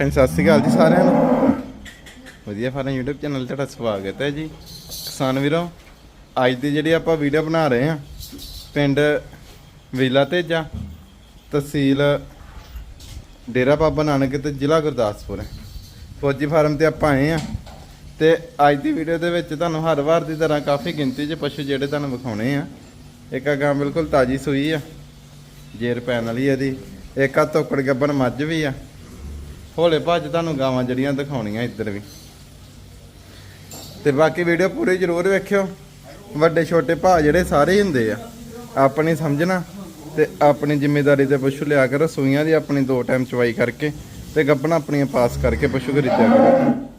ਹਾਂਜੀ, ਸਤਿ ਸ਼੍ਰੀ ਅਕਾਲ ਜੀ ਸਾਰਿਆਂ ਨੂੰ। ਵਧੀਆ ਫਾਰਮ YouTube ਚੈਨਲ ਤੇ ਤੁਹਾਡਾ ਸਵਾਗਤ ਹੈ ਜੀ। ਕਿਸਾਨ ਵੀਰੋ, ਅੱਜ ਦੀ ਜਿਹੜੀ ਆਪਾਂ ਵੀਡੀਓ ਬਣਾ ਰਹੇ ਹਾਂ, ਪਿੰਡ ਵਿਲਾ ਤੇਜਾ, ਤਹਿਸੀਲ ਡੇਰਾ ਬਾਬਾ ਨਾਨਕ ਤੇ ਜ਼ਿਲ੍ਹਾ ਗੁਰਦਾਸਪੁਰ। ਹੈ ਫੌਜੀ ਫਾਰਮ ਤੇ ਆਪਾਂ ਆਏ ਆ ਤੇ ਅੱਜ ਦੀ ਵੀਡੀਓ ਦੇ ਵਿੱਚ ਤੁਹਾਨੂੰ ਹਰ ਵਾਰ ਦੀ ਤਰ੍ਹਾਂ ਕਾਫੀ ਗਿਣਤੀ 'ਚ ਪਸ਼ੂ ਜਿਹੜੇ ਤੁਹਾਨੂੰ ਵਿਖਾਉਣੇ ਆ। ਇੱਕ ਆ ਗਾਂ ਬਿਲਕੁਲ ਤਾਜੀ ਸੂਈ ਆ, ਜੇਰ ਪੈਣ ਵਾਲੀ ਆ ਇਹਦੀ। ਇੱਕ ਆ ਤੋਕੜ ਗੱਬਣ ਮੱਝ ਵੀ ਆ। ਹੌਲੇ ਭੱਜ ਤੁਹਾਨੂੰ ਗਾਵਾਂ ਜਿਹੜੀਆਂ ਦਿਖਾਉਣੀਆਂ ਇੱਧਰ ਵੀ। ਤੇ ਬਾਕੀ ਵੀਡੀਓ ਪੂਰੀ ਜ਼ਰੂਰ ਵੇਖਿਓ। ਵੱਡੇ ਛੋਟੇ ਭਾ ਜਿਹੜੇ ਸਾਰੇ ਹੀ ਹੁੰਦੇ ਆ। ਆਪਣੀ ਸਮਝਣਾ ਤੇ ਆਪਣੀ ਜ਼ਿੰਮੇਵਾਰੀ ਤੇ ਪਸ਼ੂ ਲਿਆ ਕਰੋ। ਸੂਈਆਂ ਦੀ ਆਪਣੀ ਦੋ ਟਾਈਮ ਚਵਾਈ ਕਰਕੇ ਤੇ ਗੱਬਣਾ ਆਪਣੀਆਂ ਪਾਸ ਕਰਕੇ ਪਸ਼ੂ ਖਰੀਦਿਆ ਕਰੋ।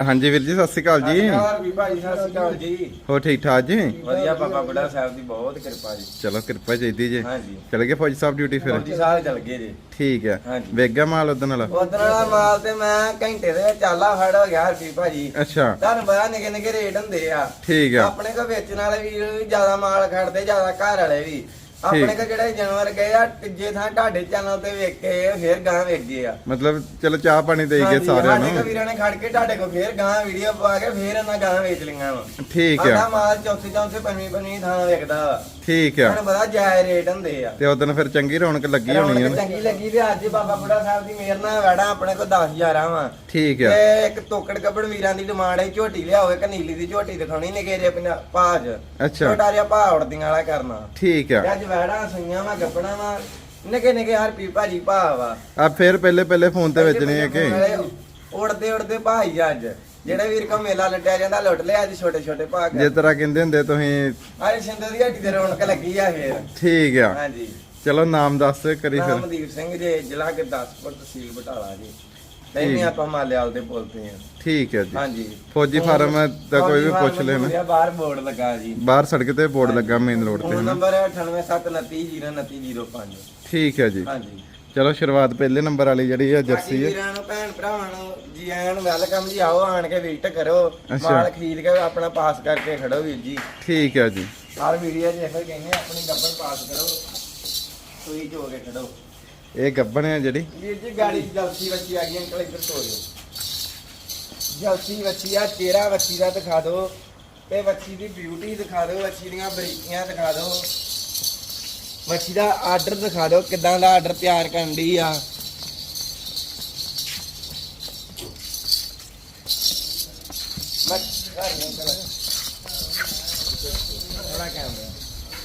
ਹਾਂਜੀ ਵੀਰ ਜੀ ਸਤਿ ਸ਼੍ਰੀ ਅਕਾਲ ਜੀ। ਨਮਸਕਾਰ ਵੀ ਭਾਈ ਸਤਿ ਸ਼੍ਰੀ ਅਕਾਲ ਜੀ। ਹੋ ਠੀਕ ਠਾਕ ਜੀ? ਵਧੀਆ ਬਾਬਾ ਬੁੱਢਾ ਸਾਹਿਬ ਦੀ ਬਹੁਤ ਕਿਰਪਾ ਜੀ। ਚਲੋ ਕਿਰਪਾ ਚਾਹੀਦੀ ਜੀ। ਹਾਂਜੀ। ਚਲੇ ਗਏ ਫੌਜੀ ਸਾਹਿਬ ਡਿਊਟੀ ਫਿਰ? ਫੌਜੀ ਸਾਹਿਬ ਚੱਲ ਗਏ ਜੀ। ਠੀਕ ਹੈ। ਵੇਗਾ ਮਾਲ ਉਦੋਂ ਨਾਲ? ਉਧਰ ਵਾਲਾ ਮਾਲ ਤੇ ਮੈਂ ਘੰਟੇ ਦੇ ਵਿੱਚ ਆਲਾ ਫੜ ਹੋ ਗਿਆ ਹਰਪੀ ਭਾਜੀ। ਅੱਛਾ। ਤੁਹਾਨੂੰ ਪਤਾ ਨਿੱਕੇ ਨਿੱਕੇ ਰੇਟ ਹੁੰਦੇ ਆ। ਠੀਕ ਆ ਆਪਣੇ ਕੋ ਵੇਚਣ ਵਾਲੇ ਵੀ ਜ਼ਿਆਦਾ ਮਾਲ ਖੜਦੇ ਜ਼ਿਆਦਾ ਘਰ ਵਾਲੇ ਵੀ। ਆਪਣੇ ਕੋ ਜਿਹੜੇ ਜਾਨਵਰ ਗਏ ਆ ਤੀਜੇ ਥਾਂ ਤੁਹਾਡੇ ਚੈਨਲ ਤੇ ਵੇਖ ਕੇ ਫੇਰ ਗਾਂ ਵੇਚ ਗਏ ਆ। ਮਤਲਬ ਚਲੋ ਚਾਹ ਪਾਣੀ ਦੇ ਗਏ ਹਾਂਜੀ, ਸਾਰਿਆਂ ਸਾਡੇ ਕੋ ਨੂੰ। ਵੀਰਾਂ ਨੇ ਖੜ ਕੇ ਤੁਹਾਡੇ ਕੋ ਫੇਰ ਗਾਂ ਵੀਡੀਓ ਪਾ ਕੇ ਫੇਰ ਇਹਨਾਂ ਗਾਂ ਵੇਚ ਲਈਆਂ ਵਾ। ਠੀਕ ਸਾਡਾ ਆ ਮਾਲ ਚੌਥੀ ਚੌਥੀ ਪੰਜਵੀਂ ਪੰਜਵੀਂ ਥਾਂ ਵੇਚਦਾ ਵਾ। ਠੀਕ ਆ। ਤੁਹਾਨੂੰ ਪਤਾ ਜਾਇ ਰੇਟ ਹੁੰਦੇ ਆ। ਤੇ ਉਦੋਂ ਫਿਰ ਚੰਗੀ ਰੌਣਕ ਲੱਗੀ ਹੋਣੀ ਰੌਣਕ ਹੈ ਚੰਗੀ ਲੱਗੀ ਤੇ ਅੱਜ ਬਾਬਾ ਬੁੱਢਾ ਸਾਹਿਬ ਦੀ ਮਿਹਰ ਨਾਲ ਵੜਾ ਆਪਣੇ ਕੋਲ 10000 ਵਾ। ਠੀਕ ਆ। ਤੇ ਇੱਕ ਤੋਕੜ ਕੱਪੜ ਵੀਰਾਂ ਦੀ ਡਿਮਾਂਡ ਹੈ ਝੋਟੀ ਲਿਆਓ ਇੱਕ ਨੀਲੀ ਦੀ ਝੋਟੀ ਦਿਖਾਉਣੀ ਨਿਕੇਰੇ ਪੰਜਾ ਭਾਜ ਅੱਛਾ। ਛੋਟਾ ਜਿਹਾ ਭਾ ਉੜਦੀਆਂ ਵਾਲਾ ਕਰਨਾ। ਠੀਕ ਤੇ ਆ ਅੱਜ ਵੜਾ ਸਈਆਂ ਵਾ ਗੱਪਣਾ ਵਾ ਨਿੱਕੇ ਨਿੱਕੇ ਹਰ ਪੀ ਭਾਜੀ ਭਾ ਵਾ। ਆ ਫਿਰ ਪਹਿਲੇ ਪਹਿਲੇ ਫੋਨ ਤੇ ਵੇਚਣੇ ਆ ਕਿ? ਉੜਦੇ ਉੜਦੇ ਭਾਈ ਅੱਜ। ਜਿਹੜੇ ਵੀਰ ਕੋ ਮੇਲਾ ਲੱਟਿਆ ਜਾਂਦਾ ਲੁੱਟ ਲਿਆ ਅੱਜ ਛੋਟੇ ਛੋਟੇ ਭਾ ਜੇ ਤਰ੍ਹਾਂ ਕਹਿੰਦੇ ਹੁੰਦੇ ਤੁਸੀਂ ਅੱਜ ਸਿੰਦਰ ਦੀ ਹੱਟੀ ਤੇ ਰੌਣਕ ਲੱਗੀ ਆ ਫੇਰ। ਠੀਕ ਆ। ਹਾਂਜੀ। ਚਲੋ ਨਾਮ ਦੱਸ ਕਰੀ ਫਿਰ। ਨਾਮਦੀਪ ਸਿੰਘ ਜੀ ਜ਼ਿਲ੍ਹਾ ਗੁਰਦਾਸਪੁਰ ਤਹਿਸੀਲ ਬਟਾਲਾ ਜੀ। ਨਹੀਂ ਆਪਾਂ ਮਾਲਿਆਲ ਦੇ ਬੋਲਦੇ ਹਾਂ। ਠੀਕ ਹੈ ਜੀ। ਹਾਂਜੀ। ਫੌਜੀ ਫਾਰਮ ਦਾ ਕੋਈ ਵੀ ਪੁੱਛ ਲੈ ਲੈਣਾ। ਬਾਹਰ ਬੋਰਡ ਲੱਗਾ ਜੀ। ਬਾਹਰ ਸੜਕ ਤੇ ਬੋਰਡ ਲੱਗਾ ਮੇਨ ਰੋਡ ਤੇ ਨੰਬਰ ਹੈ 9879302905 ਠੀਕ ਹੈ ਜੀ। ਹਾਂਜੀ। ਚਲੋ ਸ਼ੁਰੂਆਤ ਪਹਿਲੇ ਨੰਬਰ ਵਾਲੀ ਜਿਹੜੀ ਆ ਬਾਕੀ ਜਰਸੀ ਹੈ। ਵੀਰਾਂ ਨੂੰ ਭੈਣ ਭਰਾਵਾਂ ਨੂੰ ਜੀ ਆਇਆਂ ਨੂੰ ਵੈਲਕਮ ਜੀ। ਆਓ ਆਣ ਕੇ ਵਿਜ਼ਿਟ ਕਰੋ। ਮਾਲ ਖਰੀਦ ਕੇ ਆਪਣਾ ਪਾਸ ਕਰਕੇ ਖੜੋ ਵੀਰ ਜੀ। ਠੀਕ ਹੈ ਜੀ। ਹਰ 'ਚ ਇਹੋ ਹੀ ਕਹਿੰਦੇ ਆ, ਆਪਣੀ ਗੱਬਰ ਪਾਸ ਕਰੋ। ਸੂਈ ਜੋ ਕੇ ਖੜੋ। ਇਹ ਗੱਬਣ ਹੈ ਜਿਹੜੀ। ਵੀਰ ਜੀ ਗਾੜੀ ਜਲਸੀ ਬੱਚੀ ਆ ਗਈ ਅੰਕਲ ਇੱਧਰ ਤੋਂ ਦਿਓ। ਜਲਸੀ ਬੱਚੀ ਆ ਚਿਹਰਾ ਬੱਚੀ ਦਾ ਦਿਖਾ ਦਿਓ। ਤੇ ਬੱਚੀ ਦੀ ਬਿਊਟੀ ਦਿਖਾ ਦਿਓ ਬੱਚੀ ਦੀਆਂ ਬਰੀਕੀਆਂ ਦਿਖਾ ਦਿਓ। ਬੱਚੀ ਦਾ ਆਰਡਰ ਦਿਖਾ ਦਿਓ ਕਿਦਾਂ ਦਾ ਆਰਡਰ ਤਿਆਰ ਕਰਨ ਦੀ ਆ।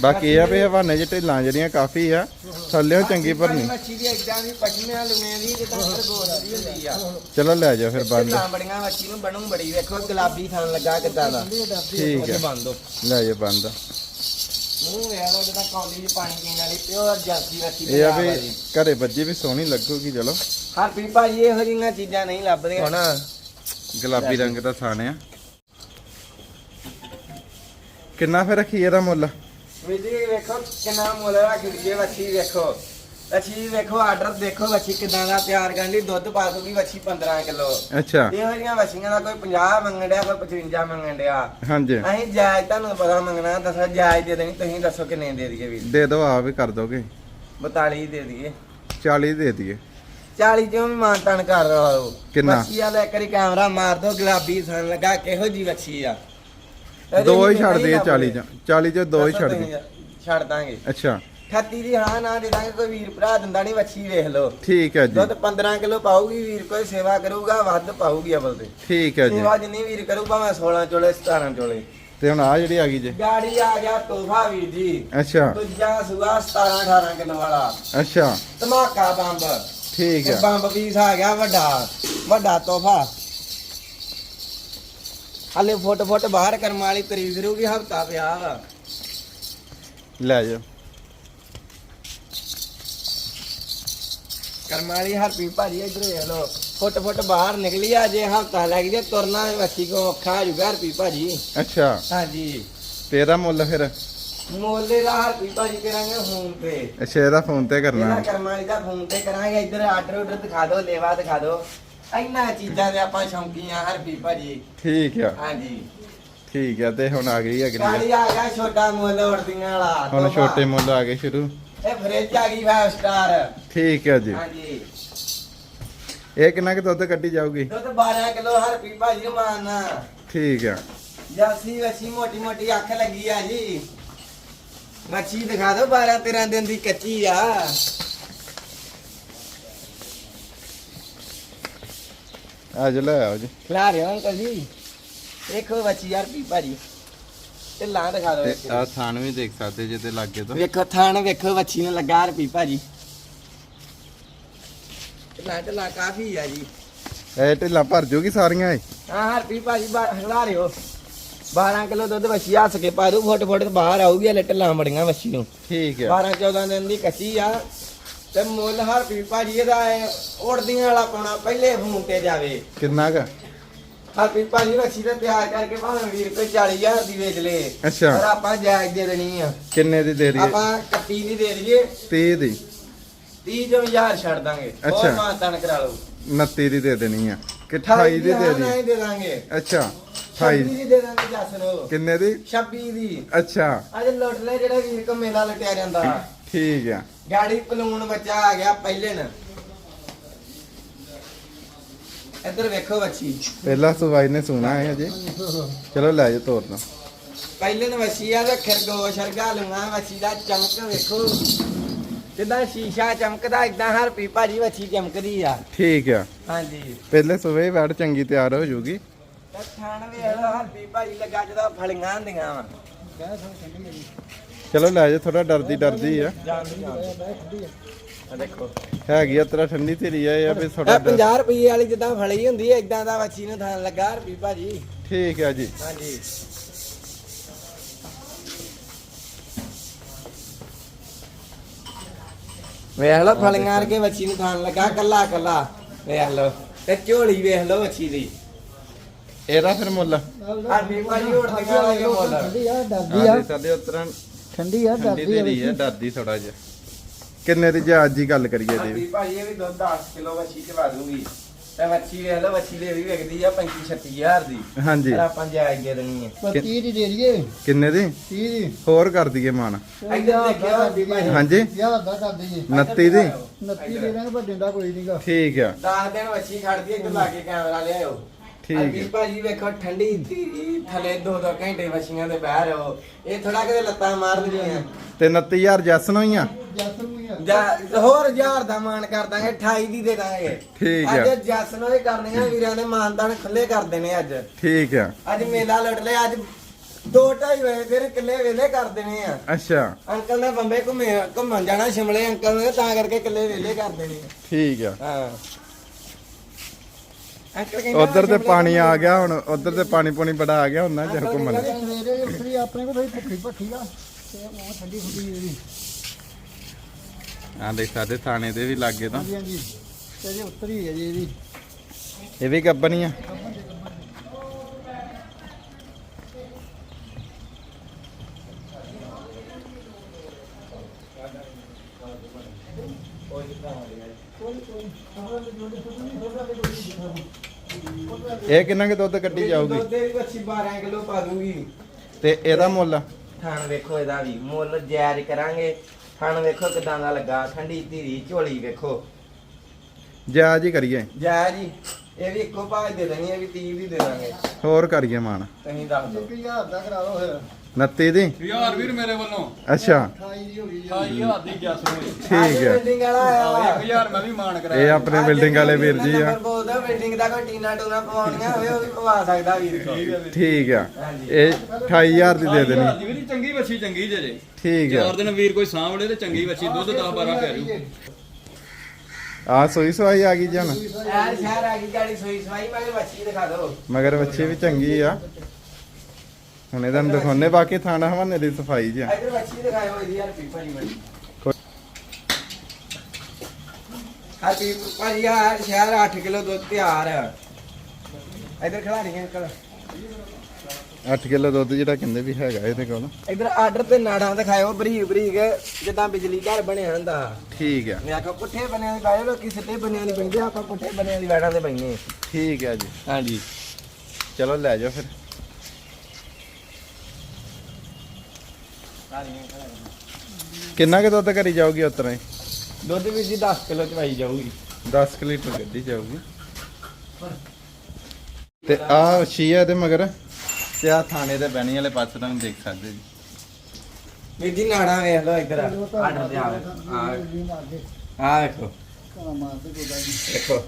ਬਾਕੀ ਇਹ ਆ ਵੀ ਹਵਾਨੇ ਚ ਢਿੱਲਾਂ ਜਿਹੜੀਆਂ ਕਾਫੀ ਆ। ਥੱਲਿਓਂ ਚੰਗੀ ਭਰਨੀ। ਮੱਛੀ ਦੀ ਇਦਾਂ ਦੀ ਪੱਟੀਆਂ ਲੂਣੇ ਦੀ ਜਿੱਦਾਂ ਖਰਗੋਸ਼ ਦੀ ਹੁੰਦੀ ਆ। ਚਲੋ ਲੈ ਜਾਓ ਫਿਰ ਬੰਦ। ਬੜੀਆਂ ਮੱਛੀ ਨੂੰ ਬਣੂ ਬੜੀ ਵੇਖੋ ਗੁਲਾਬੀ ਥਣ ਲੱਗਾ ਕਿਦਾਂ ਦਾ। ਠੀਕ ਹੈ। ਬੰਦ ਦੋ ਲੈ ਜਾਓ ਬੰਦ। ਮੂੰਹ ਵੇਖ ਲਓ ਜਿੱਦਾਂ ਕੌਲੀ 'ਚ ਪਾਣੀ ਪੀਣ ਵਾਲੀ ਪਿਓਰ ਜਰਸੀ ਮੱਛੀ ਇਹ ਆ ਵੀ। ਘਰੇ ਬੱਜੀ ਵੀ ਸੋਹਣੀ ਲੱਗੂਗੀ ਚਲੋ। ਹਰ ਵੀ ਭਾਜੀ ਇਹੋ ਜਿਹੀਆਂ ਚੀਜ਼ਾਂ ਨਹੀਂ ਲੱਭਦੀਆਂ ਹੁਣ ਗੁਲਾਬੀ ਰੰਗ ਦਾ ਥਾਣ ਆ। ਕਿੰਨਾ ਫਿਰ ਰੱਖੀ ਇਹਦਾ ਮੁੱਲ? ਜੀ ਵੇਖੋ ਕਿੰਨਾ ਮੁੱਲ ਰੱਖ ਦਈਏ ਮੱਛੀ ਵੇਖੋ। ਮੱਛੀ ਵੇਖੋ ਆਰਡਰ ਦੇਖੋ ਮੱਛੀ ਕਿਦਾਂ ਦਾ ਤਿਆਰ ਕਰਨ ਦੁੱਧ ਪਾ ਦੂਗੀ ਮੱਛੀ 15 ਕਿਲੋ। ਅੱਛਾ। ਇਹੋ ਜਿਹੀਆਂ ਮੱਛੀਆਂ ਦਾ ਕੋਈ 50 ਮੰਗਣ ਡਿਆ ਕੋਈ 55 ਮੰਗਣ ਡਿਆ। ਹਾਂਜੀ। ਅਸੀਂ ਜਾਇਜ਼ ਤੁਹਾਨੂੰ ਪਤਾ ਮੰਗਣਾ ਦੱਸੋ ਜਾਇਜ਼ ਦੇ ਦੇਣੀ ਤੁਸੀਂ ਦੱਸੋ ਕਿੰਨੇ ਦੇ ਦਈਏ ਵੀਰ। ਦੇ ਦਿਓ ਆਪ ਹੀ ਕਰ ਦੋਗੇ। 42 ਦੇ ਦਈਏ। 40 ਦੇ ਦਈਏ। 40 ਚੋਂ ਵੀ ਮਾਨਤਾਨ ਕਰ ਰਹਾ। ਕਿੰਨਾ? ਮੱਛੀ ਵਾਲਾ ਇੱਕ ਵਾਰੀ ਕੈਮਰਾ ਮਾਰ ਦੋ ਗੁਲਾਬੀ ਸਨ ਲਗਾ ਕਿਹੋ ਜੀ ਮੱਛੀ ਆ। ਦੋ ਹੀ ਛੱਡ ਦਈਏ 40 ਚ 40 ਚ ਦੋ ਹੀ ਛੱਡ ਦੇ। ਛੱਡ ਦਾਂਗੇ। ਅੱਛਾ। 38 ਦੀ ਹਾਂ ਨਾ ਦੇ ਦਾਂਗੇ ਕੋਈ ਵੀਰ ਭਰਾ ਦਿੰਦਾ ਨਹੀਂ ਮੱਛੀ ਵੇਖ ਲਓ। ਠੀਕ ਹੈ ਜੀ। ਦੁੱਧ 15 ਕਿਲੋ ਪਾਊਗੀ ਵੀਰ ਕੋਈ ਸੇਵਾ ਕਰੂਗਾ ਵੱਧ ਪਾਊਗੀ ਅਵਲ ਤੇ। ਠੀਕ ਹੈ ਜੀ। ਸੇਵਾ ਜਿੰਨੀ ਵੀਰ ਕਰੂ ਭਾਵੇਂ 16 ਚੋਲੇ 17 ਚੋਲੇ। ਤੇ ਹੁਣ ਆ ਜਿਹੜੀ ਆ ਗਈ ਜੇ। ਗਾੜੀ ਆ ਗਿਆ ਤੋਹਫਾ ਵੀਰ ਜੀ। ਅੱਛਾ। ਦੂਜਾ ਸੂਆ 17 18 ਕਿਲੋ ਵਾਲਾ। ਅੱਛਾ। ਧਮਾਕਾ ਬੰਬ। ਠੀਕ ਹੈ। ਬੰਬ ਪੀਸ ਆ ਗਿਆ ਵੱਡਾ। ਵੱਡਾ ਤੋਹਫਾ। ਹਲੇ ਫੁੱਟ ਫੁੱਟ ਬਾਹਰ ਕਰਮ ਵਾਲੀ ਤਰੀ ਫਿਰੂਗੀ ਹਫਤਾ ਪਿਆ ਵਾ। ਲੈ ਜਾਓ ਕਰਮ ਵਾਲੀ ਹਰਪੀ ਭਾਜੀ ਇਧਰ ਵੇਖ ਲੋ ਫੁੱਟ ਫੁੱਟ ਬਾਹਰ ਨਿਕਲੀ ਆ ਜੇ ਹਫਤਾ ਲੱਗ ਜੇ ਤੁਰਨਾ ਵੱਛੀ ਕੋ ਔਖਾ ਹੋ ਜੂਗਾ ਹਰਪੀ ਭਾਜੀ। ਅੱਛਾ। ਹਾਂਜੀ। ਤੇ ਇਹਦਾ ਮੁੱਲ ਫਿਰ? ਮੋਲੇ ਦਾ ਹਰਪੀ ਭਾਜੀ ਕਰਾਂਗੇ ਫੋਨ ਤੇ। ਅੱਛਾ ਇਹਦਾ ਫੋਨ ਤੇ ਕਰਨਾ। ਇਹਦਾ ਕਰਮ ਵਾਲੀ ਦਾ ਫੋਨ ਤੇ ਕਰਾਂਗੇ ਇੱਧਰ ਆਰਡਰ ਆਰਡਰ ਦਿਖਾ ਦਿਓ ਲੇਵਾ ਦਿਖਾ ਦਿਓ। ਇੰਨਾ ਚੀਜ਼ਾਂ ਦੇ ਆਪਾਂ ਸ਼ੌਂਕੀਆਂ ਹਰਪੀ ਭਾਜੀ। ਠੀਕ ਆ। ਹਾਂਜੀ। ਠੀਕ ਆ ਤੇ ਹੁਣ ਆ ਗਈ ਅਗਲੀ। ਗਾੜੀ ਆ ਗਿਆ ਛੋਟਾ ਮੁੱਲ ਉੜਦੀਆਂ ਵਾਲਾ ਹੁਣ। ਛੋਟੇ ਮੁੱਲ ਆ ਗਏ ਸ਼ੁਰੂ। ਇਹ ਫ੍ਰਿਜ ਆ ਗਈ 5 ਸਟਾਰ ਠੀਕ ਹੈ ਜੀ। ਹਾਂਜੀ। ਇਹ ਕਿੰਨਾ ਕੁ ਦੁੱਧ ਕੱਢੀ ਜਾਊਗੀ? ਦੁੱਧ 12 ਕਿਲੋ ਹਰ ਪੀ ਭਾਜੀ ਮਾਨਾ। ਠੀਕ ਆ। ਜਾਸੀ ਵਸੀ ਮੋਟੀ ਮੋਟੀ ਅੱਖ ਲੱਗੀ ਆ ਜੀ। ਮੱਛੀ ਦਿਖਾ ਦਿਓ 12 13 ਦਿਨ ਦੀ ਕੱਚੀ ਆ। ਆ ਜਾ ਲੈ ਆਓ ਜੀ। ਖਿਲਾ ਰਹੇ ਹੋ ਅੰਕਲ ਜੀ। ਦੇਖੋ ਬੱਚੀ ਯਾਰ ਪੀ ਭਾਜੀ ਤੇ ਲਾਂ ਦਿਖਾ ਦਿਓ ਤੇ ਇੱਕ। ਆ ਥਾਨ ਵੀ ਦੇਖ ਸਕਦੇ ਜੇ ਤੇ ਲਾਗੇ ਤੋਂ। ਵੇਖੋ ਥਾਣ ਵੇਖੋ ਬੱਚੀ ਨੂੰ ਲੱਗਾ ਰਪੀ ਭਾਜੀ ਢਿੱਲਾ ਢਿੱਲਾ ਕਾਫੀ ਆ ਜੀ। ਇਹ ਢਿੱਲਾ ਭਰ ਜੂਗੀ ਸਾਰੀਆਂ ਇਹ? ਹਾਂ ਹਰਪੀ ਭਾਜੀ ਹਲਾ ਰਹੇ ਹੋ। 12 ਕਿਲੋ ਦੁੱਧ ਬੱਚੀ ਹੱਸ ਕੇ ਪਾ ਦੂ ਫੁੱਟ ਫੁੱਟ ਤੇ ਬਾਹਰ ਆਊਗੀ ਹਲੇ ਢਿੱਲਾਂ ਬੜੀਆਂ ਬੱਚੀ ਨੂੰ। ਠੀਕ ਆ। 12 14 ਦਿਨ ਦੀ ਕੱਚੀ ਆ। ਤੇ ਮੁੱਲ ਹਰਪੀ ਭਾਜੀ ਇਹਦਾ ਇਹ ਉੜਦੀਆਂ ਵਾਲਾ ਪਾਉਣਾ ਪਹਿਲੇ ਫੋਨ ਤੇ ਜਾਵੇ। ਕਿੰਨਾ ਕ? ਹਰਪੀ ਭਾਜੀ ਬੱਚੀ ਤੇ ਤਿਆਰ ਕਰਕੇ ਭਾਵੇਂ ਵੀਰ ਕੋਈ 40000 ਦੀ ਵੇਚ ਲੇ ਅੱਛਾ। ਪਰ ਆਪਾਂ ਜਾਇਜ਼ ਦੇ ਦੇਣੀ ਆ। ਕਿੰਨੇ ਦੀ ਦੇ ਦਈਏ? ਆਪਾਂ ਕੱਟੀ ਨਹੀਂ ਦੇ ਦਈਏ। 30 ਦੀ। 30 ਜੋ ਹਜ਼ਾਰ ਛੱਡ ਦਾਂਗੇ। ਹੋਰ ਅੱਛਾ। ਮਾਤਨ ਕਰਾ ਲਓ। 29 ਦੀ ਦੇ ਦੇਣੀ ਆ। ਕਿ 28 ਦੀ ਦੇ ਹਾਂ, ਦੀ ਨਹੀਂ ਦੇ ਦਾਂਗੇ। ਅੱਛਾ 26 28 ਦੀ ਦੇ ਦਾਂਗੇ ਜੱਸ ਨੂੰ। ਕਿੰਨੇ ਦੀ? 26 ਦੀ। ਅੱਛਾ। ਅੱਜ ਲੁੱਟ ਲੈ ਜਿਹੜਾ ਵੀਰ ਕੋ ਮੇਲਾ ਲਟਿਆ ਜਾਂਦਾ। ਠੀਕ ਆ। ਗਾੜੀ ਪਲੂਣ ਬੱਚਾ ਆ ਗਿਆ ਪਹਿਲੇ ਨ ਇੱਧਰ ਵੇਖੋ ਬੱਚੀ ਪਹਿਲਾ ਸਵਾਈ ਨੇ ਸੁਣਾ ਹੈ ਅਜੇ ਚਲੋ ਲੈ ਜਾ ਤੋਰ ਦੋ। ਪਹਿਲੇ ਨ ਬੱਚੀ ਆ ਤੇ ਖਰਗੋਸ਼ ਵਰਗਾ ਲੂਣਾ ਬੱਚੀ ਦਾ ਚਮਕ ਵੇਖੋ। ਜਿੱਦਾਂ ਸ਼ੀਸ਼ਾ ਚਮਕਦਾ ਇਦਾਂ ਹਰ ਪੀ ਭਾਜੀ ਬੱਚੀ ਚਮਕਦੀ ਆ। ਠੀਕ ਆ। ਹਾਂਜੀ। ਪਹਿਲੇ ਸਵੇ ਵੜ ਚੰਗੀ ਤਿਆਰ ਹੋ ਜੂਗੀ। ਤੇ ਥਾਣ ਵੇਖ ਹਰ ਪੀ ਭਾਜੀ ਲੱਗਾ ਜਦੋਂ ਫਲੀਆਂ ਹੁੰਦੀਆਂ ਵਾ। ਚਲੋ ਲੈ ਜਾ ਥੋੜਾ ਡਰਦੀ ਡਰਦੀ ਆ। ਦੇਖੋ ਹੈਗੀ ਆ ਤੇਰਾ ਠੰਡੀ ਧੀਰੀ ਆ ਇਹ ਆ ਵੀ ਥੋੜਾ ਇਹ 50 ਰੁਪਏ ਵਾਲੀ ਜਿੱਦਾਂ ਫਲੀ ਹੁੰਦੀ ਹੈ ਇਦਾਂ ਦਾ ਬੱਚੀ ਨੂੰ ਥਾਂ ਲੱਗਾ ਰੁਪਏ ਭਾਜੀ। ਠੀਕ ਆ ਜੀ। ਹਾਂਜੀ। ਵੇਖ ਲਓ ਫਲੀਆਂ ਕੇ ਬੱਚੀ ਨੂੰ ਖਾਣ ਲੱਗਾ ਕੱਲਾ ਕੱਲਾ। ਵੇਖ ਲਓ ਤੇ ਝੋਲੀ ਵੇਖ ਲਓ ਬੱਚੀ ਦੀ। ਇਹਦਾ ਫਿਰ ਮੁੱਲ? ਹਾਂਜੀ ਭਾਜੀ ਉੜਦੀਆਂ ਵਾਲੇ ਮੁੱਲ। ਠੰਡੀ ਆ ਡਰਦੀ ਆ। ਉਤਰਨ ਠੰਡੀ ਆ ਠੰਡੀ ਡਰਦੀ ਆ ਆ ਡਰਦੀ ਥੋੜਾ ਜਿਹਾ। ਕਿੰਨੇ ਦੀ ਜੇ ਅੱਜ ਹੀ ਗੱਲ ਕਰੀਏ ਹਾਂਜੀ ਦੀ ਭਾਜੀ ਇਹ ਵੀ ਦੁੱਧ 10 ਕਿਲੋ ਬੱਚੀ ਚਵਾ ਦੂੰਗੀ। ਤੇ ਬੱਚੀ ਵੇਖ ਲਓ ਬੱਚੀ ਦੇ ਵੀ ਵਿਕਦੀ ਆ 35 36000 ਦੀ। ਹਾਂਜੀ। ਪਰ ਆਪਾਂ ਜਾਇਜ਼ ਦੇਣੀ ਹੈ ਪਰ 30 ਦੀ ਦੇ ਦਈਏ। ਕਿੰਨੇ ਦੀ? 30 ਦੀ। ਹੋਰ ਕਰ ਦਈਏ ਮਾਨ। ਇੱਧਰ ਦੇਖਿਓ ਹਰਪੀ ਭਾਜੀ ਹਾਂਜੀ। ਯਾਰ ਦਾ ਕਰ ਦਈਏ। 29 ਦੀ? 29 ਦੇ ਦਾਂਗੇ ਪਰ ਦਿੰਦਾ ਕੋਈ ਨਹੀਂਗਾ ਠੀਕ ਆ। 10 ਦਿਨ ਬੱਚੀ ਖੜਦੀ ਇੱਧਰ ਲਾ ਕੇ ਕੈਮਰਾ ਲਿਆਓ ਠੀਕ ਹੈ। ਭਾਜੀ ਵੇਖੋ ਠੰਡੀ ਧੀਰੀ ਥਲੇ ਦੋ ਦੋ ਘੰਟੇ ਬੱਚੀਆਂ ਦੇ ਬਹਿ ਰਹੋ। ਇਹ ਥੋੜਾ ਕਿਤੇ ਲੱਤਾਂ ਮਾਰ ਦਿੰਦੀਆਂ। ਤੇ 29000 ਜੱਸ ਨੂੰ ਹੀ ਆ ਜੱਸ ਨੂੰ ਹੀ ਆ ਜਾਂ ਹੋਰ ਹਜ਼ਾਰ ਦਾ ਮਾਨ ਕਰ ਦਾਂਗੇ 28 ਦੀ ਦੇ ਦਾਂਗੇ। ਠੀਕ ਆ। ਅੱਜ ਜੱਸ ਨੂੰ ਇਹ ਕਰਨੀਆਂ ਵੀਰਾਂ ਦੇ ਮਾਨਦਾਨ ਖੁੱਲੇ ਕਰ ਦੇਣੇ ਅੱਜ। ਠੀਕ ਆ। ਅੱਜ ਮੇਲਾ ਲੜ ਲਿਆ ਅੱਜ 2:30 ਵਜੇ ਫਿਰ ਕਿੱਲੇ ਵੇਲੇ ਕਰ ਦੇਣੇ ਆ। ਅੱਛਾ। ਅੰਕਲ ਨੇ ਬੰਬੇ ਘੁੰਮੇ ਘੁੰਮਣ ਜਾਣਾ ਸ਼ਿਮਲੇ ਅੰਕਲ ਨੇ ਤਾਂ ਕਰਕੇ ਕਿੱਲੇ ਵੇਲੇ ਕਰ ਦੇਣੇ ਆ। ਠੀਕ ਆ। ਹਾਂ। ਉਧਰ ਤੇ ਪਾਣੀ ਆ ਗਿਆ ਹੁਣ ਉਧਰ ਤੇ ਪਾਣੀ ਪੂਣੀ ਬੜਾ ਆ ਗਿਆ ਹੁਣ ਨਾ ਚਲ ਘੁੰਮਣ ਸਵੇਰੇ ਉੱਠੀ ਆਪਣੇ ਕੋਲ ਥੋੜੀ ਭੁੱਖੀ ਭੱਠੀ ਆ ਤੇ ਉਹ ਠੰਡੀ ਫੁੱਡੀ ਜਿਹੜੀ। ਆ ਦੇਖ ਸਾਡੇ ਥਾਣੇ ਦੇ ਵੀ ਲੱਗੇ ਤਾਂ। ਹਾਂਜੀ ਹਾਂਜੀ ਤੇ ਜੇ ਉਤਰੀ ਹੈ ਜੀ ਇਹਦੀ। ਇਹ ਵੀ ਗੱਬਣੀ ਆ। ਇਹ ਕਿੰਨਾ ਕੁ ਦੁੱਧ ਕੱਢੀ ਜਾਊਗੀ? ਦੁੱਧ ਦੀ ਬੱਚੀ 12 ਕਿਲੋ ਪਾ ਦੂੰਗੀ। ਤੇ ਇਹਦਾ ਮੁੱਲ? ਥਾਣ ਵੇਖੋ ਇਹਦਾ ਵੀ ਮੁੱਲ ਜਾਇਜ਼ ਕਰਾਂਗੇ। ਥਾਣ ਵੇਖੋ ਕਿਦਾਂ ਦਾ ਲੱਗਾ ਠੰਡੀ ਧੀਰੀ ਝੋਲੀ ਵੇਖੋ। ਜਾਇਜ਼ ਹੀ ਕਰੀਏ। ਜਾਇਜ਼ ਜੀ ਇਹ ਵੀ ਇੱਕੋ ਭਾਅ ਦੇ ਦੇਣੀ ਇਹ ਵੀ 30 ਦੀ ਦੇ ਦਾਂਗੇ। ਹੋਰ ਕਰੀਏ ਮਾਨ ਤੁਸੀਂ ਦੱਸ ਦਿਓ। ਇੱਕ ਹਜ਼ਾਰ ਦਾ ਕਰਾ ਲਓ ਫਿਰ। 29 ਦੀ? ਯਾਰ ਵੀਰ ਮੇਰੇ ਵੱਲੋਂ। ਅੱਛਾ। 28 ਦੀ ਹੋ ਗਈ ਜੀ 28000 ਦੀ ਜੱਸ ਨੂੰ ਠੀਕ ਹੈ। ਬਿਲਡਿੰਗ ਵਾਲਾ ਆਇਆ ਵਾ 1000 ਮੈਂ ਵੀ ਮਾਨ ਕਰਾਇਆ। ਇਹ ਆਪਣੇ ਬਿਲਡਿੰਗ ਵਾਲੇ ਵੀਰ ਜੀ ਆ। ਬੋਲਦਾ ਬਿਲਡਿੰਗ ਦਾ ਕੋਈ ਟੀਨਾ ਟੂਨਾ ਪਵਾਉਣੀਆਂ ਹੋਵੇ ਉਹ ਵੀ ਪਵਾ ਸਕਦਾ ਵੀਰ ਠੀਕ ਆ। ਇਹ 28000 ਦੀ ਦੇ ਦੇਣੀ। 28000 ਦੀ ਵੀਰ ਚੰਗੀ ਬੱਚੀ ਚੰਗੀ ਜੇ ਜੇ। ਠੀਕ ਆ। ਚਾਰ ਦਿਨ ਵੀਰ ਕੋਈ ਸਾਂਭਲੇ ਤੇ ਚੰਗੀ ਬੱਚੀ ਦੁੱਧ 10 12 ਪਿਆਰੂ। ਆ ਸੋਈ ਸਵਾਈ ਆ ਗਈ ਜਨ। ਯਾਰ ਸ਼ਹਿਰ ਆ ਗਈ ਗਾੜੀ ਸੋਈ ਸਵਾਈ ਮੈਂ ਬੱਚੀ ਦਿਖਾ ਦਿਓ। ਮਗਰ ਬੱਚੀ ਵੀ ਚੰਗੀ ਆ। ਹੁਣ ਇਹਦਾ ਦਿਖਾਉਣੇ ਬਾਕੀ ਥਾਣਾ ਹਵਾਨੇ ਦੀ ਸਫ਼ਾਈ ਜੀ। ਇੱਧਰ ਬੱਚੀ ਦਿਖਾਇਓ ਇਹਦੀ ਯਾਰ ਪੀਪਾ ਜੀ ਬੜੀ। ਆ ਪੀਪ ਸ਼ਹਿਰ 8 ਕਿਲੋ ਦੁੱਧ ਤਿਆਰ। ਇੱਧਰ ਖਿਲਾੜੀ ਅੰਕਲ 8 ਕਿਲੋ ਦੁੱਧ ਜਿਹੜਾ ਕਹਿੰਦੇ ਵੀ ਹੈਗਾ ਇਹਦੇ ਕੋਲ। ਇੱਧਰ ਆਰਡਰ ਤੇ ਨਾੜਾਂ ਦਿਖਾਇਓ ਬਰੀਕ ਬਰੀਕ ਜਿੱਦਾਂ ਬਿਜਲੀ ਘਰ ਬਣਿਆ ਹੁੰਦਾ। ਠੀਕ ਆ। ਮੈਂ ਆਖਿਆ ਪੁੱਠੇ ਬਣਿਆ ਦੀ ਬਾਇਓ ਲੋਕੀ ਸਿੱਧੇ ਬਣਿਆ ਨਹੀਂ ਪੈਂਦੇ ਆਪਾਂ ਪੁੱਠੇ ਬਣਿਆ ਦੀ ਵੈੜਾਂ ਦੇ ਪੈਂਦੇ ਠੀਕ ਆ ਜੀ। ਹਾਂਜੀ। ਚਲੋ ਲੈ ਜਾਓ ਫਿਰ। ਕਿੰਨਾ ਕੁ ਦੁੱਧ ਕਰੀ ਜਾਊਗੀ ਉਤਰਾ ਹੀ? ਦੁੱਧ ਵੀ ਜੀ 10 ਕਿਲੋ ਚਵਾਈ ਜਾਊਗੀ। 10 ਕੁ ਲੀਟਰ ਗੱਡੀ ਜਾਊਗੀ। ਤੇ ਆ ਸ਼ੀਆ ਦੇ ਮਗਰ? ਤੇ ਆ ਥਾਣੇ ਦੇ ਬੈਣੀ ਵਾਲੇ ਪਾਸੇ ਤੁਹਾਨੂੰ ਦੇਖ ਸਕਦੇ ਜੀ। ਵੀਰ ਜੀ ਨਾੜਾ ਵੇਖ ਲਓ ਇੱਧਰ ਆਰਡਰ ਤੇ ਆਵੇ ਆ ਵੇਖੋ ਵੇਖੋ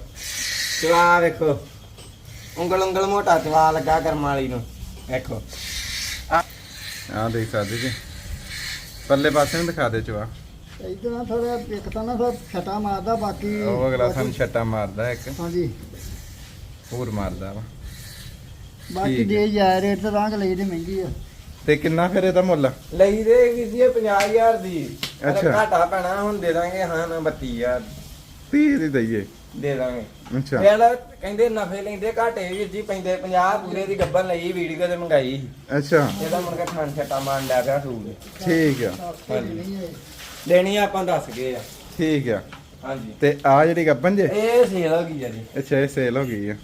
ਚਵਾ ਵੇਖੋ। ਉਂਗਲ ਉਂਗਲ ਮੋਟਾ ਚਵਾ ਲੱਗਾ ਕਰਮ ਵਾਲੀ ਨੂੰ। ਵੇਖੋ ਆ ਦੇਖ ਸਕਦੇ ਜੀ। ਪਰਲੇ ਪਾਸੇ ਨੂੰ ਦਿਖਾ ਦੇ ਚਵਾ ਇਧਰ ਨਾ ਥੋੜਾ ਇੱਕ ਤਾਂ ਨਾ ਥੋੜਾ ਛਟਾ ਮਾਰਦਾ ਬਾਕੀ ਉਹ ਅਗਲਾ ਸਾਨੂੰ ਛੱਟਾ ਮਾਰਦਾ ਇੱਕ। ਹਾਂਜੀ। ਹੋਰ ਮਾਰਦਾ ਵਾ। ਬਾਕੀ ਠੀਕ ਜੇ ਜਾ ਰੇਟ ਤੇ ਰੰਗ ਲਈ ਤੇ ਮਹਿੰਗੀ ਆ। ਤੇ ਕਿੰਨਾ ਫਿਰ ਇਹਦਾ ਮੁੱਲ? ਲਈ ਦੇ ਵੀਰ ਜੀ ਇਹ 50000 ਦੀ। ਅਰੇ ਅੱਛਾ। ਘਾਟਾ ਪੈਣਾ ਹੁਣ ਦੇ ਦਾਂਗੇ ਹਾਂ ਨਾ 32000 30 ਦੀ ਦਈਏ। ਦੇ ਦਾਂਗੇ। ਅੱਛਾ। ਫਿਰ ਕਹਿੰਦੇ ਨਫੇ ਲੈਂਦੇ ਘਾਟੇ ਵੀਰ ਜੀ ਪੈਂਦੇ 50 ਪੂਰੇ ਦੀ ਗੱਬਨ ਲਈ ਵੀਡੀਓ ਤੇ ਮੰਗਾਈ ਅੱਛਾ। ਇਹਦਾ ਕੇ ਖਾਨ ਛੱਟਾ ਮਾਰਨ ਲੱਗ ਪਿਆ ਸੂਟ। ਠੀਕ ਆ। ਨਹੀਂ ਹੈ ਲੈਣੀ ਆ ਆਪਾਂ ਦੱਸ ਗਏ ਆ। ਠੀਕ ਆ। ਹਾਂਜੀ। ਤੇ ਆ ਜਿਹੜੀ ਗੱਬਨ ਜੇ? ਇਹ ਸੇਲ ਹੋ ਗਈ ਆ ਜੀ। ਅੱਛਾ ਇਹ ਸੇਲ ਹੋ ਗਈ ਆ।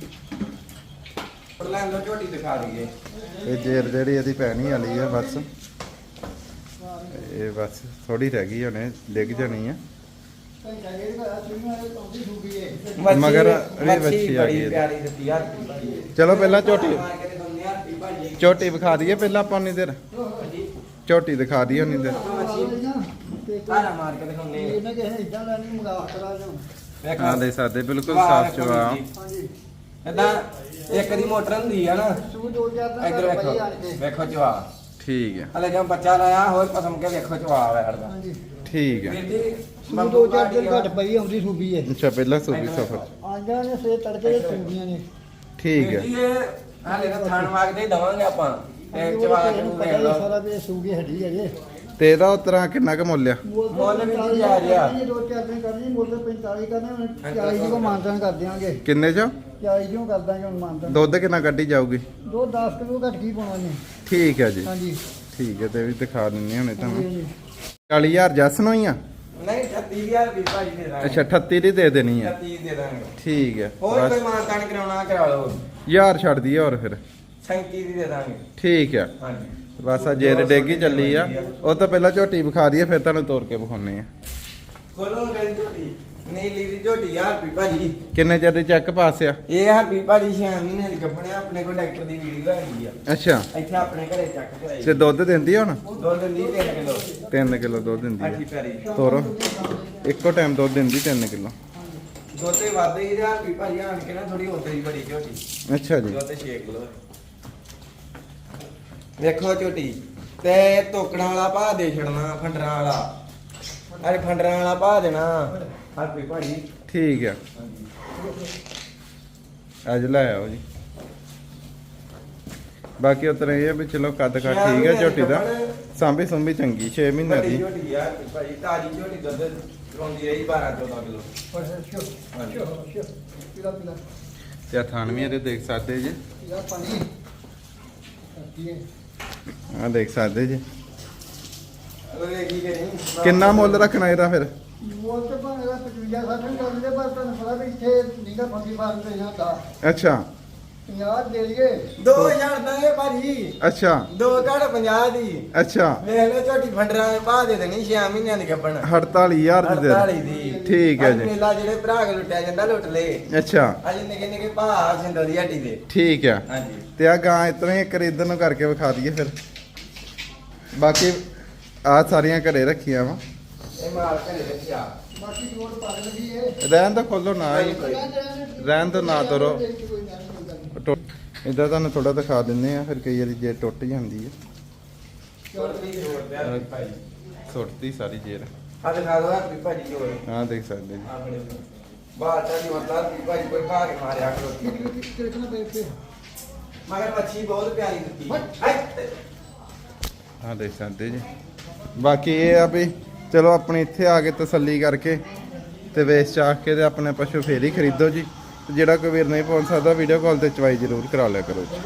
ਲੈਂਦੋ ਝੋਟੀ ਦਿਖਾ ਦਈਏ। ਇਹ ਜੇਰ ਜਿਹੜੀ ਇਹਦੀ ਪੈਣੀ ਵਾਲੀ ਆ ਬਸ। ਇਹ ਬਸ ਥੋੜੀ ਰਹਿ ਗਈ ਹੁਣੇ ਡਿੱਗ ਜਾਣੀ ਆ। ਮਗਰ ਇਹ ਵੱਛੀ ਆ ਗਈ ਚਲੋ ਪਹਿਲਾਂ ਝੋਟੀ। ਝੋਟੀ ਵਿਖਾ ਦਈਏ ਪਹਿਲਾਂ ਆਪਾਂ ਉਨੀ ਦੇਰ। ਝੋਟੀ ਦਿਖਾ ਦਈਏ ਉਨੀ ਦੇਰ। ਆ ਇਦਾਂ ਜੋ ਦੇ ਸਕਦੇ ਬਿਲਕੁਲ ਸਾਫ਼ ਚਵਾ ਜੀ। ਏਦਾਂ ਇੱਕ ਦੀ ਮੋਟਰ ਹੁੰਦੀ ਆ ਨਾ। ਇੱਧਰ ਵੇਖੋ। ਵੇਖੋ ਜਵਾ ਠੀਕ ਆ ਹਲੇ ਜਦੋਂ ਬੱਚਾ ਲਾਇਆ ਹੋਰ ਪਸਮ ਕੇ ਵੇਖੋ ਜਵਾ ਵੈੜਦਾ ਹਾਂਜੀ। ਠੀਕ ਆ ਵੀਰ ਜੀ ਸੂ ਦੋ ਚਾਰ ਦਿਨ ਘੱਟ ਪਈ ਆਉਂਦੀ ਸੂਬੀ ਹੈ। ਅੱਛਾ ਪਹਿਲਾਂ ਸੂਬੀ ਸਫਰ। ਆਂਦਾ ਨੇ ਸੇ ਤੜਕੇ ਦੇ ਸੂਬੀਆਂ ਨੇ। ਠੀਕ ਵੀਰ ਆ ਜੀ ਇਹ ਹਲੇ ਤਾਂ ਥਾਣ ਵਾਗਦੇ ਹੀ ਦਵਾਂਗੇ ਆਪਾਂ। ਕੇ ਇਹਨੂੰ ਵੇਖ ਪਤਾ ਹੀ ਲਓ। ਸਾਰਾ ਵੀ ਸੂਬੀ ਹੱਡੀ ਹੈ ਜੇ। ਤੇ ਇਹਦਾ ਉਤਰਾ ਕਿੰਨਾ ਕੁ ਮੁੱਲ ਆ? ਮੁੱਲ ਵੀ ਨਹੀਂ ਜਾ ਰਿਹਾ। ਦੋ ਚਾਰ ਦਿਨ ਕਰਨੀ ਮੁੱਲ 45 ਕਰਨੇ 40 ਦੀ ਕੋ ਮਾਨਤਾਨ ਕਰ ਦਿਆਂਗੇ। ਕਿੰਨੇ ਚ? 40 ਕਿਉਂ ਕਰ ਦਾਂਗੇ ਹੁਣ ਮਾਨਤਾਨ। ਦੁੱਧ ਕਿੰਨਾ ਕੱਢੀ ਜਾਊਗੀ? ਦੋ 10 ਕਿਲੋ ਘੱਟ ਕੀ ਪਾਉਣਾ ਨੇ ਠੀਕ ਆ ਜੀ। ਹਾਂਜੀ। ਠੀਕ ਹੈ ਤੇ ਵੀ ਦਿਖਾ ਦਿੰਨੇ ਹੁਣੇ ਤੁਹਾਨੂੰ ਹਾਂਜੀ। 40000 ਜੱਸ ਨੂੰ ਹੀ ਆ? ਨਹੀਂ 38000 ਵੀ ਭਾਜੀ ਦੇ ਦਾਂਗੇ। ਅੱਛਾ 38 ਦੀ ਦੇ ਦੇਣੀ ਆ। 36 ਦੇ ਦਾਂਗੇ। ਠੀਕ ਹੈ ਹੋਰ ਕੋਈ ਬਸ। ਮਾਨਤਾਨ ਕਰਾਉਣਾ ਕਰਾ ਲਓ। ਯਾਰ ਛੱਡ ਦਈਏ ਹੋਰ ਫਿਰ। 37 ਦੀ ਦੇ ਦਾਂਗੇ। ਠੀਕ ਆ। ਹਾਂਜੀ। ਬਸ ਆ ਜੇਰ ਡੇਗੀ ਚੱਲੀ ਆ। ਉਹ ਤਾਂ ਪਹਿਲਾਂ ਝੋਟੀ ਵਿਖਾ ਦਈਏ ਫਿਰ ਤੁਹਾਨੂੰ ਤੋੜ ਕੇ ਵਿਖਾਉਣੇ ਆ। ਖੋਲੋ ਗਈ ਝੋਟੀ। ਨੀਲੀ ਦੀ ਝੋਟੀ ਯਾਰ ਵੀ ਭਾਜੀ। ਕਿੰਨੇ ਚਿਰ ਦੀ ਚੈੱਕ ਪਾਸ ਆ? ਇਹ ਹਰਪੀ ਭਾਜੀ ਛੇ ਮਹੀਨੇ ਦੀ ਕੱਪੜਿਆ ਆਪਣੇ ਕੋਲ ਡਾਕਟਰ ਦੀ ਵੀਡੀਓ ਹੈਗੀ ਆ। ਅੱਛਾ। ਇੱਥੇ ਆਪਣੇ ਘਰੇ ਚੱਕ ਕਰਾਈ। ਤੇ ਦੁੱਧ ਦਿੰਦੀ ਆ ਹੁਣ? ਦੋ ਦਿਨ ਦੀ 3 ਕਿਲੋ। 3 ਕਿਲੋ ਦੁੱਧ ਦਿੰਦੀ ਅੱਠੀ ਆ ਪਿਆਰੀ ਤੋਰੋ। ਇੱਕੋ ਟਾਈਮ ਦੁੱਧ ਦਿੰਦੀ 3 ਕਿਲੋ। ਦੋਤੇ ਵਾਦੇ ਹੀ ਹਰਪੀ ਭਾਜੀ ਆਣ ਕੇ ਨਾ ਥੋੜੀ ਹੋਰ ਤੇਰੀ ਬੜੀ ਝੋਟੀ। ਅੱਛਾ ਜੀ। ਦੋਤੇ 6 ਕਿਲੋ। ਵੇਖੋ ਝੋਟੀ। ਤੇ ਤੋਕੜਾਂ ਵਾਲਾ ਭਾਅ ਦੇ ਛੜਨਾ ਫੰਡਰਾਂ ਵਾਲਾ। ਅਰੇ ਫੰਡਰਾਂ ਵਾਲਾ ਭਾਅ ਦੇਣਾ। ਭਾਜੀ ਠੀਕ ਆ। ਅੱਜ ਲੈ ਆਓ ਜੀ। ਬਾਕੀ ਉਤਰੇ ਇਹ ਆ ਵੀ ਚਲੋ ਕੱਦ ਕੱਦ ਠੀਕ ਹੈ ਝੋਟੀ ਦਾ। ਸਾਂਭੀ ਸੁੰਭੀ ਚੰਗੀ 6 ਮਹੀਨੇ ਦੀ। ਝੋਟੀ ਭਾਜੀ ਤਾਜੀ ਝੋਟੀ ਦੁੱਧ ਰੋਂਦੀ ਰਹੀ 12 14 ਕਿਲੋ। ਤੇ ਆਹ ਥਣ ਵੀ ਇਹਦੇ ਦੇਖ ਸਕਦੇ ਜੀ। ਆ ਦੇਖ ਸਕਦੇ ਜੀ। ਕੀ ਕਿੰਨਾ ਮੁੱਲ ਰੱਖਣਾ ਇਹਦਾ ਫਿਰ? ਮੋਲ ਤੇ ਭਾਵੇਂ ਦਾ 55 60 ਕਰਦੇ ਪਰ ਤੁਹਾਨੂੰ ਪਤਾ ਵੀ ਇੱਥੇ ਨੀਗਾ ਫੰਦੀ ਫਾਰਮ ਤੇ ਜਾਂਦਾ ਅੱਛਾ। 50 ਦੇ ਲਈਏ। 2000 ਦਾ ਇਹ ਭਾਜੀ। ਅੱਛਾ। ਦੋ ਘੜ 50 ਦੀ। ਅੱਛਾ। ਵੇਖ ਲਓ ਝੋਟੀ ਫੰਡਰਾਂ ਦੇ ਬਾਅਦ ਦੇ ਦੇਣੀ 6 ਮਹੀਨਿਆਂ ਦੀ ਗੱਬਣ। 48000 ਦੀ ਦੇ 48 ਦਿਓ। ਦੀ। ਠੀਕ ਹੈ ਅੱਜ ਜੀ। ਮੇਲਾ ਜਿਹੜੇ ਭਰਾ ਕੇ ਲੁੱਟਿਆ ਜਾਂਦਾ ਲੁੱਟ ਲੇ। ਅੱਛਾ। ਅੱਜ ਨਿੱਕੇ ਨਿੱਕੇ ਭਾ ਸਿੰਦੋ ਦੀ ਹੱਟੀ ਦੇ। ਠੀਕ ਆ ਹਾਂਜੀ। ਤੇ ਆ ਗਾਂ ਇਤਨਾ ਹੀ ਖਰੀਦਣ ਨੂੰ ਕਰਕੇ ਵਿਖਾ ਦਈਏ ਫਿਰ। ਬਾਕੀ ਆ ਸਾਰੀਆਂ ਘਰੇ ਰੱਖੀਆਂ ਵਾ। ਇਹ ਮਾਲ ਘਰੇ ਰੱਖਿਆ ਬਾਕੀ ਜੋੜ ਪਾ ਲਗੀ ਹੈ ਰਹਿਣ ਦਾ ਖੋਲੋ ਨਾ ਹੀ ਰਹਿਣ ਤੋਂ ਨਾ ਤੋਰੋ। ਇਦਾਂ ਤੁਹਾਨੂੰ ਥੋੜਾ ਦਿਖਾ ਦਿੰਦੇ ਆ ਫਿਰ ਕਈ ਵਾਰੀ ਜੇ ਟੁੱਟ ਜਾਂਦੀ ਹੈ। ਛੋਟੀ ਜੋੜ ਤੇ ਭਾਈ ਸੁੱਟਦੀ ਸਾਰੀ ਜੇਰ ਆ ਦਿਖਾ ਦੋ ਹੱਥ ਭਾਜੀ ਜੋੜ ਆ ਦੇਖ ਸਕਦੇ ਜੀ। ਆਪਣੇ ਬਾਹਰ ਤਾਂ ਦੀ ਵਰਤਾ ਭਾਜੀ ਕੋਈ ਭਾ ਕੇ ਮਾਰਿਆ ਕਰੋ ਕਿਰਕਣਾ ਪੈ ਮਗਰ ਮੱਛੀ ਬਹੁਤ ਪਿਆਰੀ ਦਿੱਤੀ ਹਾਏ ਦੇਖ ਸਕਦੇ ਜੀ। ਬਾਕੀ ਇਹ ਆ ਵੀ ਚਲੋ ਆਪਣੇ ਇੱਥੇ ਆ ਕੇ ਤਸੱਲੀ ਕਰਕੇ ਤੇ ਵੇਚ ਚਾਖ ਕੇ ਤੇ ਆਪਣੇ ਪਸ਼ੂ ਫੇਰ ਹੀ ਖਰੀਦੋ ਜੀ। ਤੇ ਜਿਹੜਾ ਕੋਈ ਵੀਰ ਨਹੀਂ ਪਹੁੰਚ ਸਕਦਾ ਵੀਡੀਓ ਕਾਲ ਤੇ ਚਵਾਈ ਜ਼ਰੂਰ ਕਰਾ ਲਿਆ ਕਰੋ ਜੀ।